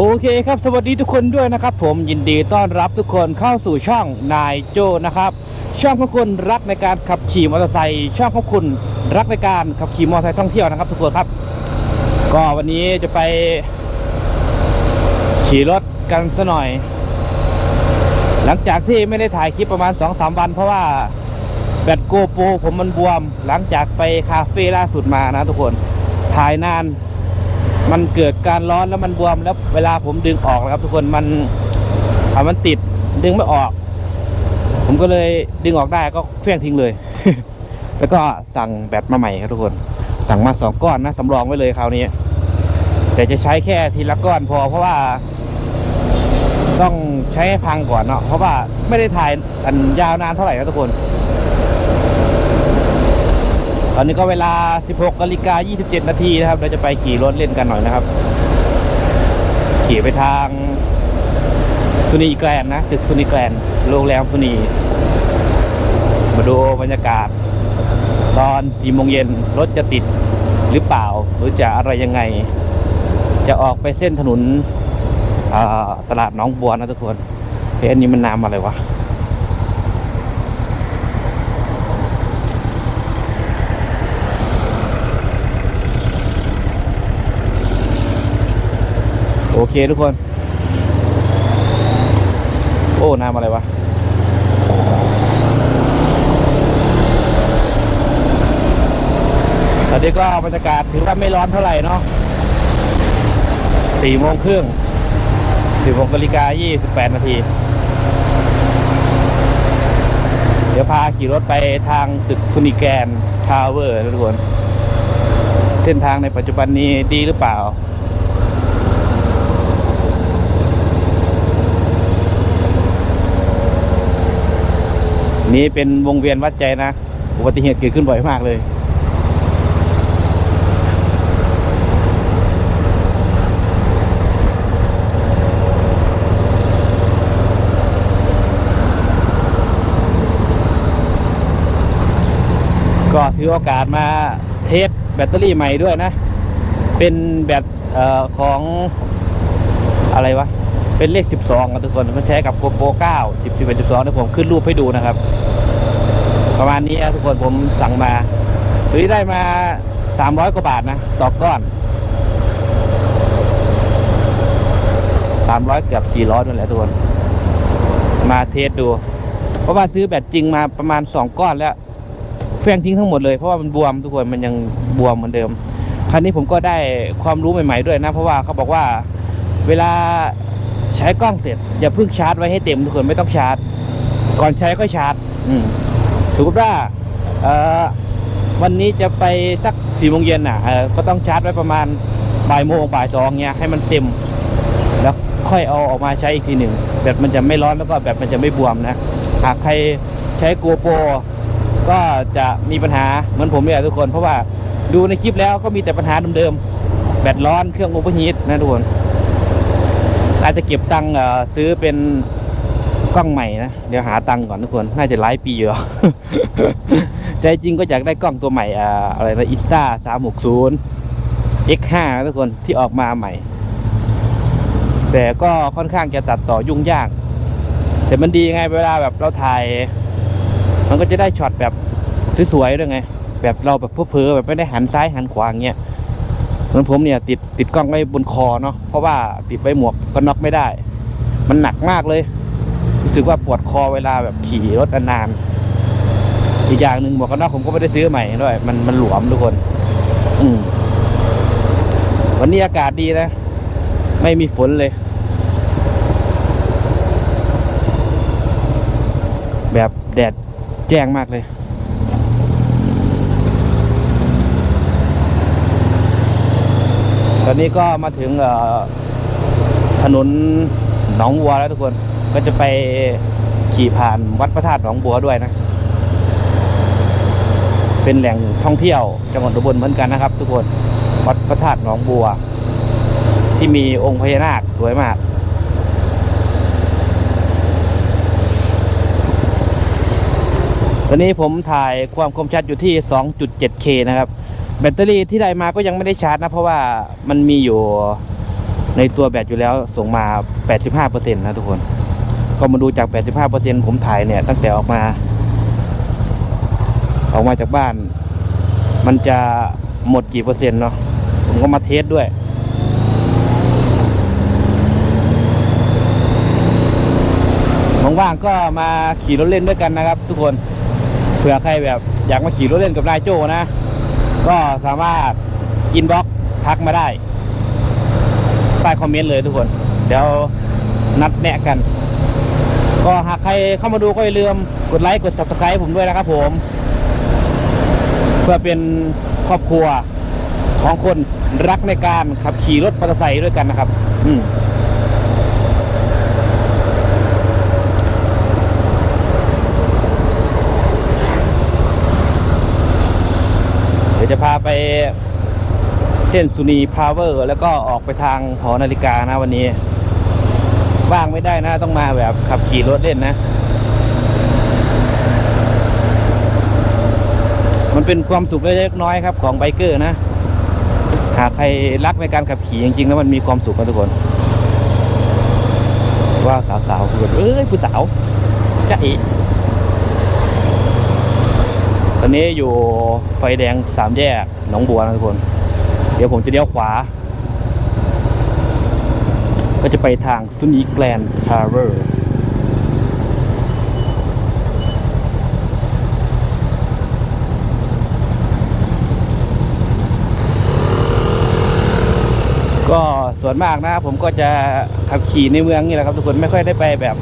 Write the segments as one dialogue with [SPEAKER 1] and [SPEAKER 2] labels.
[SPEAKER 1] โอเคครับสวัสดีทุกคนด้วยนะครับ ผมยินดีต้อนรับทุกคนเข้าสู่ช่องนายโจนะครับ ช่องของคุณรักในการขับขี่มอเตอร์ไซค์ช่องของคุณรักในการขับขี่มอเตอร์ไซค์ท่องเที่ยวนะครับทุกคนครับ ก็วันนี้จะไป ขี่รถกันซะหน่อย หลังจากที่ไม่ได้ถ่ายคลิปประมาณ 2-3 วัน เพราะว่าแบตโกโปรผมมันบวม หลังจากไปคาเฟ่ล่าสุดมานะทุกคนถ่ายนาน มันเกิดการร้อนแล้วมันบวมแล้วเวลาผมดึงออกนะครับ ทุกคนมันมันติดดึงไม่ออก ผมก็เลยดึงออกได้ก็เฟี้ยงทิ้งเลย แล้วก็สั่งแบตมาใหม่ครับทุกคน สั่งมาสองก้อนนะสำรองไว้เลยคราวนี้แต่จะใช้แค่ทีละก้อนพอเพราะว่า ต้องใช้ให้พังก่อนเนาะเพราะว่าไม่ได้ถ่ายอันยาวนานเท่าไหร่นะทุกคน อนนี้ก็เวลา 16นาฬิกา27 นาทีนะครับ เราจะไปขี่รถเล่นกันหน่อยนะครับ ขี่ไปทางสุนีแกรนนะตึกสุนีแกรนโรงแรมสุนี มาดูบรรยากาศ ตอน4โมงเย็นรถจะติดหรือเปล่า หรือจะอะไรยังไง จะออกไปเส้นถนนตลาดน้องบัวนะทุกคนเฮ้ยอันนี้มันน้ำอะไรวะ โอเคทุกคน โอ้น้ำอะไรวะตอนนี้ก็บรรยากาศถือว่าไม่ร้อนเท่าไหร่เนาะสี่โมงครึ่งสี่โมงนาฬิกายี่สิบแปดนาที เดี๋ยวพาขี่รถไปทางตึกสุนิแกนทาวเวอร์ทุกคน เส้นทางในปัจจุบันนี้ดีหรือเปล่า นี่เป็นวงเวียนวัดใจนะ อุบัติเหตุเกิดขึ้นบ่อยมากเลย ก็ถือโอกาสมาเทสแบตเตอรี่ใหม่ด้วยนะ เป็นแบตออของอะไรวะ เป็นเลข 12ครับทุกคนมันใช้กับ GoPro 9 10 11 12นะผมขึ้นรูปให้ดูนะครับ ประมาณนี้นะทุกคนผมสั่งมาซื้อได้มา 300 กว่าบาทนะต่อก้อน 300 เกือบ 400นั่นแหละทุกคน มาเทสดู เพราะว่าซื้อแบตจริงมาประมาณ 2 ก้อนแล้วแฟงทิ้งทั้งหมดเลยเพราะว่ามันบวมทุกคนมันยังบวมเหมือนเดิม ครั้นี้ผมก็ได้ความรู้ใหม่ ๆด้วยนะ เพราะว่าเขาบอกว่าเวลา ใช้กล้องเสร็จอย่าเพิ่งชาร์จไว้ให้เต็มทุกคนไม่ต้องชาร์จ ก่อนใช้ก็ชาร์จสมมติว่าวันนี้จะไปสักสี่โมงเย็นอะก็ต้องชาร์จไว้ประมาณบ่ายโมงบ่ายสองเงี้ยให้มันเต็ม แล้วค่อยเอาออกมาใช้อีกทีหนึ่งแบตมันจะไม่ร้อนแล้วก็แบตมันจะไม่บวมนะหากใครใช้โกโปรก็จะมีปัญหาเหมือนผมเนี่ยทุกคน เพราะว่าดูในคลิปแล้วก็มีแต่ปัญหาเดิมๆแบตร้อนเครื่องโอเวอร์ฮีทนะทุกคน อาจจะเก็บตังค์ซื้อเป็นกล้องใหม่นะ เดี๋ยวหาตังค์ก่อนทุกคน น่าจะหลายปีอยู่ใจจริงก็อยากได้กล้องตัวใหม่อ่าอะไรนะอิสตาสามหกศูนย์ X5 นะทุกคนที่ออกมาใหม่ แต่ก็ค่อนข้างจะตัดต่อยุ่งยาก แต่มันดีไงเวลาแบบเราถ่าย มันก็จะได้ช็อตแบบสวยๆด้วยไง แบบเราแบบเพ้อๆแบบไม่ได้หันซ้ายหันขวาอย่างเงี้ย เหมือนผมเนี่ยติดติดกล้องไว้บนคอเนาะเพราะว่าติดไว้หมวกก็น็อกไม่ได้ มันหนักมากเลย รู้สึกว่าปวดคอเวลาแบบขี่รถนานๆอีกอย่างหนึ่งหมวกกันน็อกผมก็ไม่ได้ซื้อใหม่ด้วยมันมันหลวมทุกคน อืมวันนี้อากาศดีนะ ไม่มีฝนเลย แบบแดดแจ้งมากเลย ตอนนี้ก็มาถึงถนนหนองบัวแล้วทุกคน ก็จะไปขี่ผ่านวัดพระธาตุหนองบัวด้วยนะ เป็นแหล่งท่องเที่ยวจังหวัดอุบลเหมือนกันนะครับ ทุกคน วัดพระธาตุหนองบัว ที่มีองค์พญานาคสวยมากตอนนี้ผมถ่ายความคมชัดอยู่ที่ 2.7K นะครับ แบตเตอรี่ที่ได้มาก็ยังไม่ได้ชาร์จนะ เพราะว่ามันมีอยู่ในตัวแบตอยู่แล้วส่งมา 85%นะทุกคน ก็มาดูจาก 85%ผมถ่ายเนี่ย ตั้งแต่ออกมา ออกมาจากบ้าน มันจะหมดกี่เปอร์เซ็นต์เนาะผมก็มาเทสด้วยว่างๆก็มาขี่รถเล่นด้วยกันนะครับ ทุกคนเผื่อใครแบบอยากมาขี่รถเล่นกับนายโจนะ ก็สามารถอินบ็อกทักมาได้ใต้คอมเมนต์เลยทุกคน เดี๋ยวนัดแนะกัน ก็หากใครเข้ามาดูก็อย่าลืมกดไลค์กด subscribe ผมด้วยนะครับผม เพื่อเป็นครอบครัวของคนรักในการขับขี่รถมอเตอร์ไซค์ด้วยกันนะครับ อืม ยวจะพาไปเส้นสุนีพาวเวอร์ แล้วก็ออกไปทางหอนาฬิกานะวันนี้ ว่างไม่ได้นะ ต้องมาแบบขับขี่รถเล่นนะ มันเป็นความสุขเล็กน้อยครับของไบเกอร์นะ หากใครรักในการขับขี่จริงๆ แล้วมันมีความสุขกันทุกคน ว่าสาวๆคือแบบเอ้ยผู้สาวจะอี ตอนนี้อยู่ไฟแดงสามแยกหนองบัวนะทุกคน เดี๋ยวผมจะเลี้ยวขวา ก็จะไปทางซุนีแกลนทาวเวอร์ก็ส่วนมากนะผมก็จะขับขี่ในเมืองนี่แหละครับทุกคนไม่ค่อยได้ไปแบบ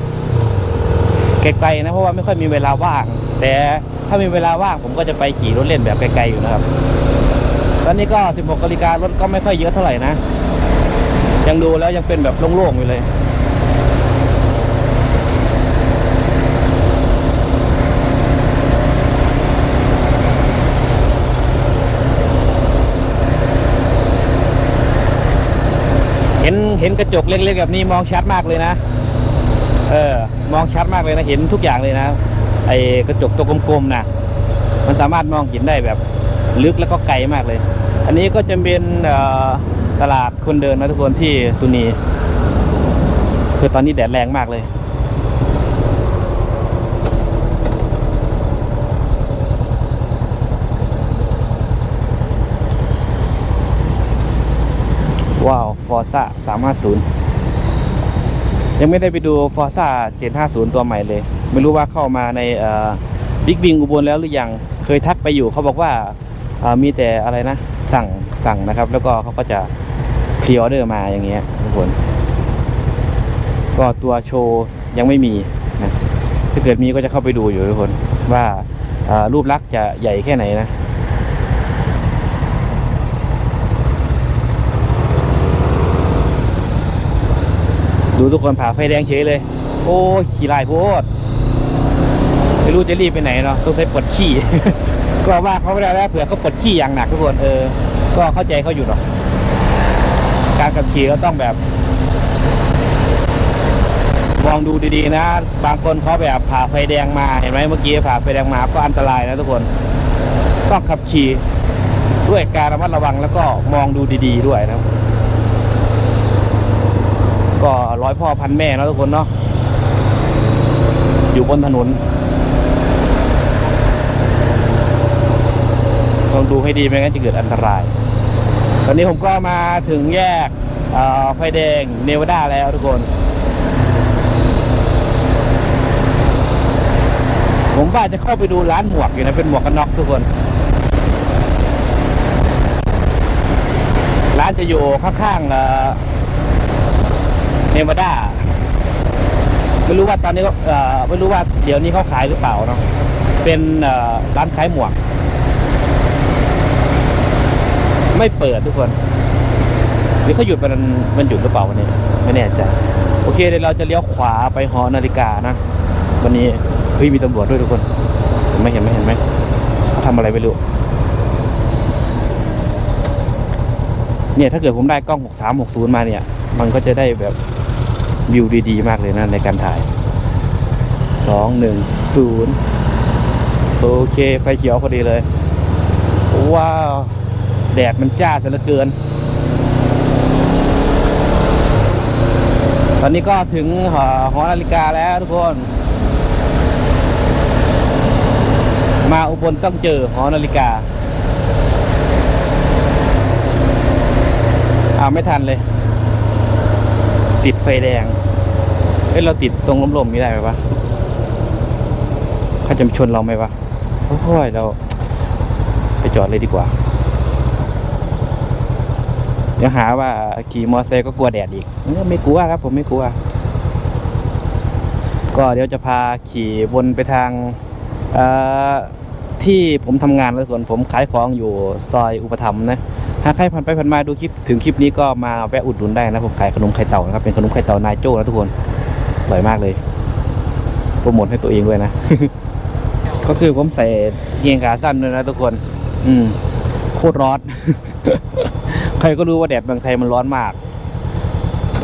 [SPEAKER 1] ไกลๆนะเพราะว่าไม่ค่อยมีเวลาว่าง แต่ถ้ามีเวลาว่างผมก็จะไปขี่รถเล่นแบบไกลๆอยู่นะครับ ตอนนี้ก็ 16นาฬิการถก็ไม่ค่อยเยอะเท่าไหร่นะ ยังดูแล้วยังเป็นแบบโล่งๆอยู่เลยเห็นเห็นกระจกเล็กๆแบบนี้มองชัดมากเลยนะ เออมองชัดมากเลยนะเห็นทุกอย่างเลยนะไอ้กระจกตัวกลมๆนะมันสามารถมองเห็นได้แบบลึกแล้วก็ไกลมากเลย อันนี้ก็จะเป็นตลาดคนเดินนะทุกคนที่สุนีคือตอนนี้แดดแรงมากเลย ว้าวฟอร์ซ่า350 ยังไม่ได้ไปดู f o r z a 750 ตัวใหม่เลย ไม่รู้ว่าเข้ามาในบิ๊กบิงอุบลแล้วหรือยังเคยทักไปอยู่เขาบอกว่ามีแต่อะไรนะ สั่งสั่งนะครับ แล้วก็เขาก็จะพรีออเดอร์มาอย่างเงี้ยทุกคนก็ตัวโชว์ยังไม่มีนะถ้าเกิดมีก็จะเข้าไปดูอยู่ทุกคนว่ารูปลักษณ์จะใหญ่แค่ไหนนะ ดูทุกคนผ่าไฟแดงเฉยเลย โอ้ขี่ลายโพดไม่รู้จะรีบไปไหนเนาะสงสัยปวดขี้ ก็ว่าเขาไม่ได้แล้วเผื่อเขาปวดขี้อย่างหนักทุกคนเออ ก็เข้าใจเขาอยู่หรอกการขับขี่ก็ต้องแบบมองดูดีๆนะ บางคนเขาแบบผ่าไฟแดงมาเห็นไหมเมื่อกี้ผ่าไฟแดงมาก็อันตรายนะทุกคนต้องขับขี่ด้วยการระมัดระวังแล้วก็มองดูดี ๆ ด้วยนะครับ ก็ ร้อยพ่อพันแม่เนอะทุกคนเนาะอยู่บนถนนต้องดูให้ดีไม่งั้นจะเกิดอันตราย ตอนนี้ผมก็มาถึงแยกไฟแดงเนวาดาแล้วทุกคน ผมว่าจะเข้าไปดูร้านหมวกอยู่นะเป็นหมวกกันน็อกทุกคนร้านจะอยู่ข้างๆ เอ่อเนวาดาไม่รู้ว่าตอนนี้ก็เอ่อไม่รู้ว่าเดี๋ยวนี้เขาขายหรือเปล่าเนาะเป็นร้านขายหมวก ไม่เปิดทุกคนหรือเขาหยุดมันมันหยุดหรือเปล่าวันนี้ ไม่แน่ใจโอเคเดี๋ยวเราจะเลี้ยวขวาไปหอนาฬิกานะวันนี้เฮ้ยมีตำรวจด้วยทุกคนเห็นไหมเห็นไหมเห็นไหมเขาทำอะไรไม่รู้เนี่ยถ้าเกิดผมได้กล้อง 6360 มาเนี่ย มันก็จะได้แบบ วิวดี ๆ มากเลยนะในการถ่าย2 1 0โอเคไฟเขียวพอดีเลย ว้าว แดดมันจ้าซะเหลือเกิน ตอนนี้ก็ถึงหอหอนาฬิกาแล้วทุกคน มาอุบลต้องเจอหอนาฬิกาอ้าวไม่ทันเลย ติดไฟแดง อ้ยเราติดตรงลมๆไม่ได้ไหมวะเขาจะชนเราไหมวะโอ้ยเราไปจอดเลยดีกว่า เดี๋ยวหาว่าขี่มอเตอร์ไซค์ก็กลัวแดดอีกเอ้ยไม่กลัวครับ ผมไม่กลัว ก็เดี๋ยวจะพาขี่วนไปทางที่ผมทำงานแล้วส่วนผมขายของอยู่ซอยอุปถัมภ์นะหากใครผ่านไปผ่านมาดูคลิปถึงคลิปนี้ก็มาแวะอุดหนุนได้นะผมขายขนมไข่เต่านะครับเป็นขนมไข่เต่านายโจ้นะทุกคน อร่อยมากเลยโปรโมทให้ตัวเองด้วยนะ ก็คือผมใส่เกงขาสั้นด้วยนะทุกคน อืม โคตรร้อน ใครก็รู้ว่าแดดเมืองไทยมันร้อนมาก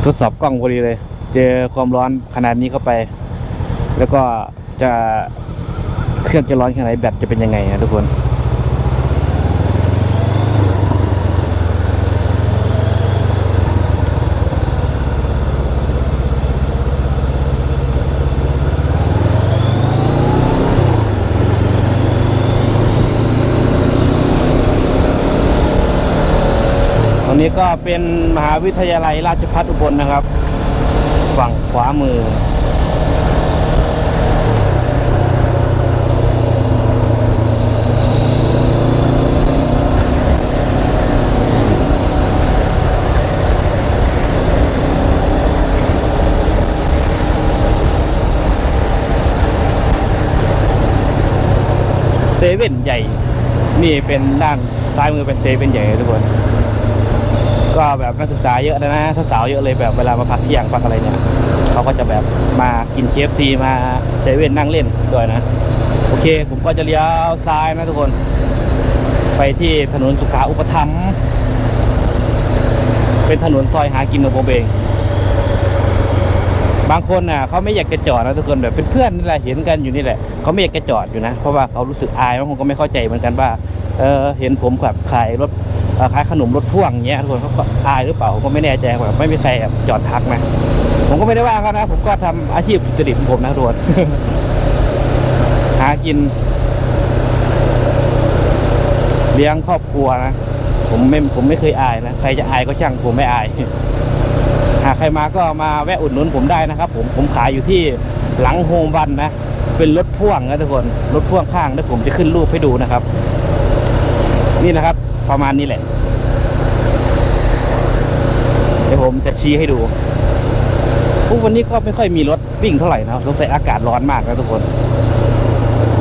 [SPEAKER 1] ทดสอบกล้องพอดีเลย เจอความร้อนขนาดนี้เข้าไป แล้วก็จะเครื่องจะร้อนแค่ไหนแบตจะเป็นยังไงนะทุกคน นี้ก็เป็นมหาวิทยาลัยราชภัฏอุบลนนะครับ ฝั่งขวามือ เซเว่นใหญ่ นี่เป็นด้านซ้ายมือเป็นเซเว่นใหญ่ทุกคน ก็แบบนักศึกษาเยอะนะนะสาวๆเยอะเลยแบบเวลามาพักเที่ยงพักอะไรเนี่ยเขาก็จะแบบมากินเคฟซีมาเซเว่นนั่งเล่นด้วยนะ โอเค ผมก็จะเลี้ยวซ้ายนะทุกคน ไปที่ถนนสุขาอุปถัมภ์เป็นถนนซอยหากินของผมเองบางคนน่ะเขาไม่อยากจะจอดนะทุกคนแบบเป็นเพื่อนนี่แหละเห็นกันอยู่นี่แหละเขาไม่อยากจะจอดอยู่นะ เพราะว่าเขารู้สึกอายบางคนก็ไม่เข้าใจเหมือนกันว่าเออเห็นผมแบบขายรถ ขายขนมรถพ่วงเงี้ยทุกคนเขาก็อายหรือเปล่าผมก็ไม่แน่ใจแบบไม่มีใครแบบจอดทักนะผมก็ไม่ได้ว่าเขานะผมก็ทำอาชีพจริตของผมนะทุกคนหากิน เลี้ยงครอบครัวนะผมไม่ผมไม่เคยอายนะใครจะอายก็ช่างผมไม่อายหากใครมาก็มาแวะอุดหนุนผมได้นะครับ ผมผมขายอยู่ที่หลังโฮมวันนะเป็นรถพ่วงนะทุกคนรถพ่วงข้างแล้วผมจะขึ้นรูปให้ดูนะครับ นี่นะครับ ประมาณนี้แหละ เดี๋ยวผมจะชี้ให้ดูพวกวันนี้ก็ไม่ค่อยมีรถวิ่งเท่าไหร่นะสงสัยอากาศร้อนมากนะทุกคน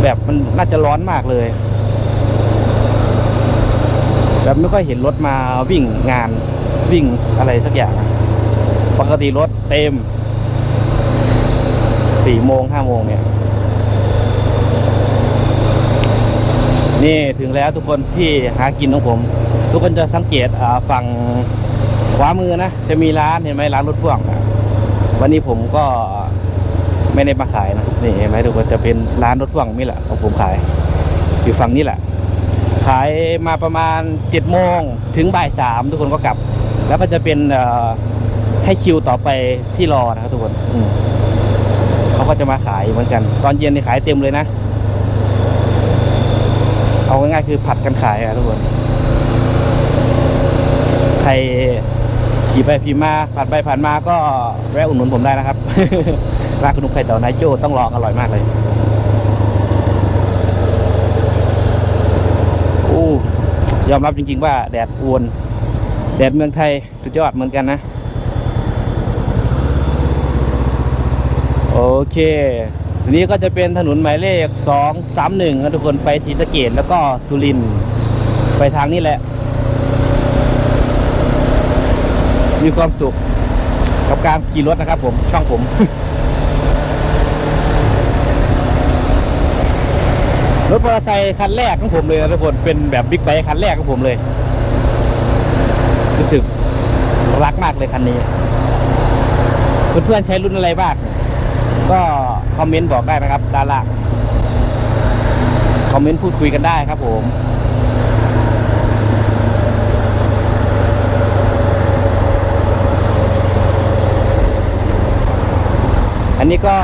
[SPEAKER 1] แบบมันน่าจะร้อนมากเลย แบบไม่ค่อยเห็นรถมาวิ่งงานวิ่งอะไรสักอย่าง ปกติรถเต็มสี่โมงห้าโมงเนี่ย นี่ถึงแล้วทุกคนที่หากินของผม ทุกคนจะสังเกตฝั่งขวามือนะ จะมีร้านเห็นไหมร้านรถพ่วงวันนี้ผมก็ไม่ได้มาขายนะนี่เห็นไหมทุกคนจะเป็นร้านรถพ่วงนี่แหละของผมขาย อยู่ฝั่งนี้แหละ ขายมาประมาณเจ็ดโมงถึงบ่ายสามทุกคนก็กลับ แล้วก็จะเป็นให้คิวต่อไปที่รอนะครับทุกคนเขาก็จะมาขายเหมือนกัน ตอนเย็นนี่ขายเต็มเลยนะ เอาง่ายๆคือผัดกันขายอะทุกคน ใครขี่ไปพีมาผ่านไปผ่านมาก็แวะอุดหนุนผมได้นะครับ ร้านขนมไข่เต่านายโจ้ต้องลองอร่อยมากเลยโอ้ยอมรับจริง ๆ ว่าแดดอวน แดดเมืองไทยสุดยอดเหมือนกันนะ โอเค ทีนี้ก็จะเป็นถนนหมายเลขสองสามหนึ่งนะทุกคนไปศรีสะเกดแล้วก็สุรินทร์ไปทางนี้แหละ มีความสุขกับการขี่รถนะครับผมช่องผม รถมอเตอร์ไซค์คันแรกของผมเลยนะทุกคนเป็นแบบบิ๊กไบค์คันแรกของผมเลย รู้สึกรักมากเลยคันนี้ เพื่อนๆใช้รุ่นอะไรบ้าง ก็คอมเมนต์บอกได้นะครับด้านล่างคอมเมนต์พูดคุยกันได้ครับผมอันนี้ก็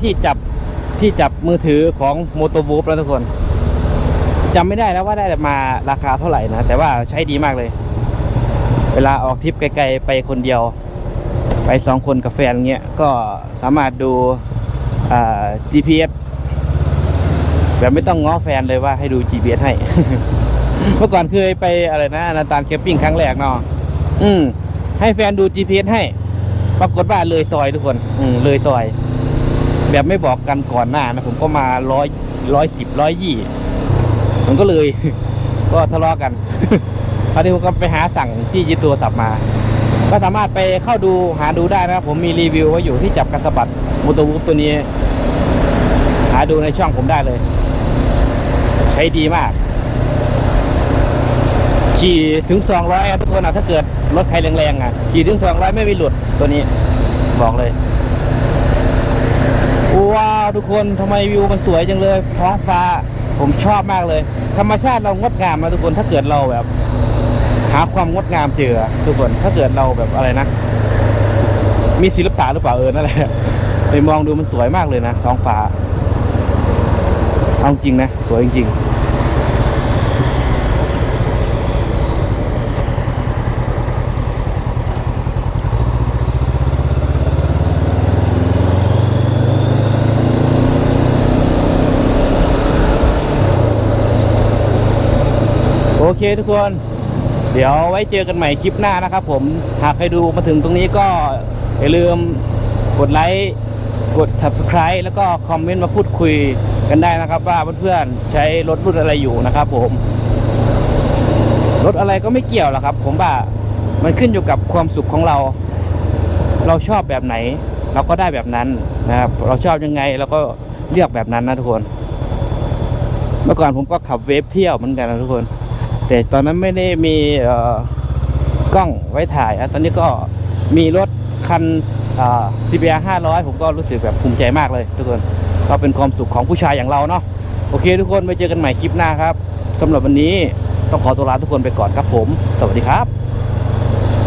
[SPEAKER 1] ที่จับที่จับมือถือของโมโตวูฟแล้วทุกคนจำไม่ได้แล้วว่าได้มาราคาเท่าไหร่นะ แต่ว่าใช้ดีมากเลย เวลาออกทริปไกลๆไปคนเดียว ไปสองคนกับแฟนเงี้ยก็ สามารถดู GPS แบบไม่ต้องง้อแฟนเลยว่าให้ดู GPS ให้ เมื่อก่อนเคยไปอะไรนะนาตานแคมปิ้งครั้งแรกเนาะอืม ให้แฟนดู GPS ให้ ปรากฏว่าเลยซอยทุกคน อืม เลยซอย แบบไม่บอกกันก่อนหน้านะ ผมก็มาร้อยร้อยสิบร้อยยี่มันก็เลย ก็ทะเลาะกันคราวนี้ผมก็ไปหาสั่งที่ยึดโทรศัพท์มา ก็สามารถไปเข้าดูหาดูได้นะครับ ผมมีรีวิวไว้อยู่ที่จับกระสบัดมูตวูฟตัวนี้ หาดูในช่องผมได้เลย ใช้ดีมาก ขี่ถึง 200อะทุกคนอะถ้าเกิดรถใครแรงๆอะขี่ถึง 200 ไม่มีหลุดตัวนี้ บอกเลยว้าวทุกคนทำไมวิวมันสวยจังเลยท้องฟ้าผมชอบมากเลย ธรรมชาติเรางดงามนะทุกคนถ้าเกิดเราแบบาความงดงามเจอทุกคนถ้าเกิดเราแบบอะไรนะ มีศิลปะหรือเปล่าเออนั่นแหละไปมองดูมันสวยมากเลยนะท้องฟ้าเอาจริงนะ สวยจริงโอเคทุกคน ดี๋ยวไว้เจอกันใหม่คลิปหน้านะครับ ผมหากใครดูมาถึงตรงนี้ก็อย่าลืมกดไลค์กด subscribe แล้วก็คอมเมนต์มาพูดคุยกันได้นะครับ ว่าเพื่อนๆใช้รถรุ่นอะไรอยู่นะครับ ผมรถอะไรก็ไม่เกี่ยวหรอกครับ ผมว่ามันขึ้นอยู่กับความสุขของเรา เราชอบแบบไหน เราก็ได้แบบนั้นนะครับ เราชอบยังไงเราก็เลือกแบบนั้นนะทุกคน เมื่อก่อนผมก็ขับเวฟเที่ยวเหมือนกันนะทุกคน แต่ตอนนั้นไม่ได้มีเอ่อกล้องไว้ถ่ายนะตอนนี้ก็มีรถคันอ่อ CBR 500 ผมก็รู้สึกแบบภูมิใจมากเลยทุกคนก็เป็นความสุขของผู้ชายอย่างเราเนาะโอเคทุกคนไปเจอกันใหม่คลิปหน้าครับสำหรับวันนี้ต้องขอตัวลาทุกคนไปก่อนครับผม สวัสดีครับ